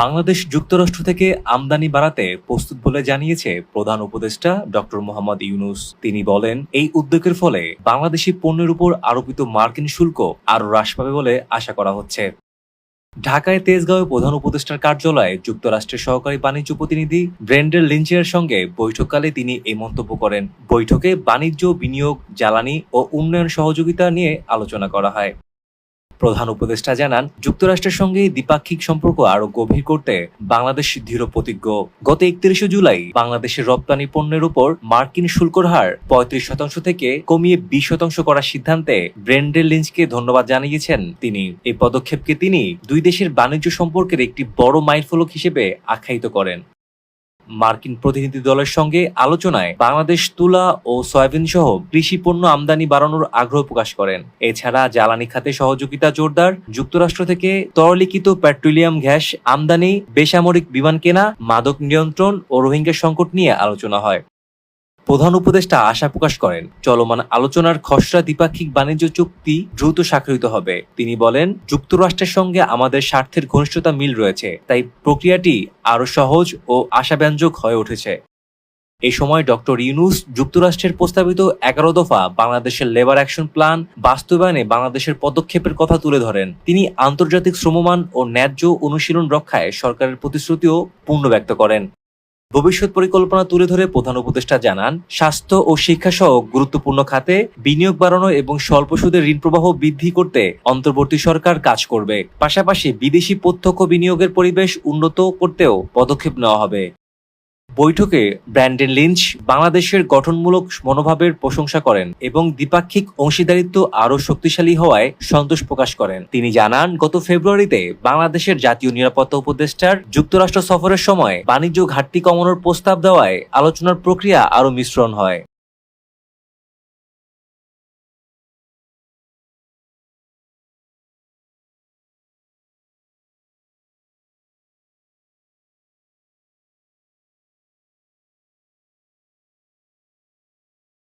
বাংলাদেশ যুক্তরাষ্ট্র থেকে আমদানি বাড়াতে প্রস্তুত বলে জানিয়েছে প্রধান উপদেষ্টা ডক্টর মোহাম্মদ ইউনুস। তিনি বলেন, এই উদ্যোগের ফলে বাংলাদেশি পণ্যের উপর আরোপিত মার্কিন শুল্ক আরও হ্রাস পাবে বলে আশা করা হচ্ছে। ঢাকায় তেজগাঁওয়ে প্রধান উপদেষ্টার কার্যালয়ে যুক্তরাষ্ট্রের সহকারী বাণিজ্য প্রতিনিধি ব্রেন্ডেল লিঞ্চের সঙ্গে বৈঠককালে তিনি এই মন্তব্য করেন। বৈঠকে বাণিজ্য, বিনিয়োগ, জ্বালানি ও উন্নয়ন সহযোগিতা নিয়ে আলোচনা করা হয়। প্রধান উপদেষ্টা জানান, যুক্তরাষ্ট্রের সঙ্গে দ্বিপাক্ষিক সম্পর্ক আরও গভীর করতে বাংলাদেশ দৃঢ় প্রতিজ্ঞ। গত একত্রিশে জুলাই বাংলাদেশের রপ্তানি পণ্যের উপর মার্কিন শুল্কর হার পঁয়ত্রিশ শতাংশ থেকে কমিয়ে বিশ শতাংশ করার সিদ্ধান্তে ব্রেন্ডেল লিঞ্চকে ধন্যবাদ জানিয়েছেন তিনি। এই পদক্ষেপকে তিনি দুই দেশের বাণিজ্য সম্পর্কের একটি বড় মাইলফলক হিসেবে আখ্যায়িত করেন। মার্কিন প্রতিনিধি দলের সঙ্গে আলোচনায় বাংলাদেশ তুলা ও সয়াবিন সহ কৃষি পণ্য আমদানি বাড়ানোর আগ্রহ প্রকাশ করেন। এছাড়া জ্বালানি খাতে সহযোগিতা জোরদার, যুক্তরাষ্ট্র থেকে তরলিখিত পেট্রোলিয়াম গ্যাস আমদানি, বেসামরিক বিমান কেনা, মাদক নিয়ন্ত্রণ ও রোহিঙ্গা সংকট নিয়ে আলোচনা হয়। প্রধান উপদেষ্টা আশা প্রকাশ করেন, চলমান আলোচনার খসড়া দ্বিপাক্ষিক বাণিজ্য চুক্তি দ্রুত স্বাক্ষরিত হবে। তিনি বলেন, যুক্তরাষ্ট্রের সঙ্গে আমাদের স্বার্থের ঘনিষ্ঠতা মিল রয়েছে, তাই প্রক্রিয়াটি আরও সহজ ও আশাব্যঞ্জক হয়ে উঠেছে। এই সময় ডক্টর ইউনুস যুক্তরাষ্ট্রের প্রস্তাবিত এগারো দফা বাংলাদেশের লেবার অ্যাকশন প্ল্যান বাস্তবায়নে বাংলাদেশের পদক্ষেপের কথা তুলে ধরেন। তিনি আন্তর্জাতিক শ্রমমান ও ন্যায্য অনুশীলন রক্ষায় সরকারের প্রতিশ্রুতিও পূর্ণ ব্যক্ত করেন। ভবিষ্যৎ পরিকল্পনা তুলে ধরে প্রধান উপদেষ্টা জানান, স্বাস্থ্য ও শিক্ষা সহ গুরুত্বপূর্ণ খাতে বিনিয়োগ বাড়ানো এবং স্বল্প সুদের ঋণ প্রবাহ বৃদ্ধি করতে অন্তর্বর্তী সরকার কাজ করবে। পাশাপাশি বিদেশি প্রত্যক্ষ বিনিয়োগের পরিবেশ উন্নত করতেও পদক্ষেপ নেওয়া হবে। বৈঠকে ব্র্যান্ডেন লিঞ্চ বাংলাদেশের গঠনমূলক মনোভাবের প্রশংসা করেন এবং দ্বিপাক্ষিক অংশীদারিত্ব আরও শক্তিশালী হওয়ায় সন্তোষ প্রকাশ করেন। তিনি জানান, গত ফেব্রুয়ারিতে বাংলাদেশের জাতীয় নিরাপত্তা উপদেষ্টার যুক্তরাষ্ট্র সফরের সময় বাণিজ্য ঘাটতি কমানোর প্রস্তাব দেওয়ায় আলোচনার প্রক্রিয়া আরও মিশ্রণ হয়।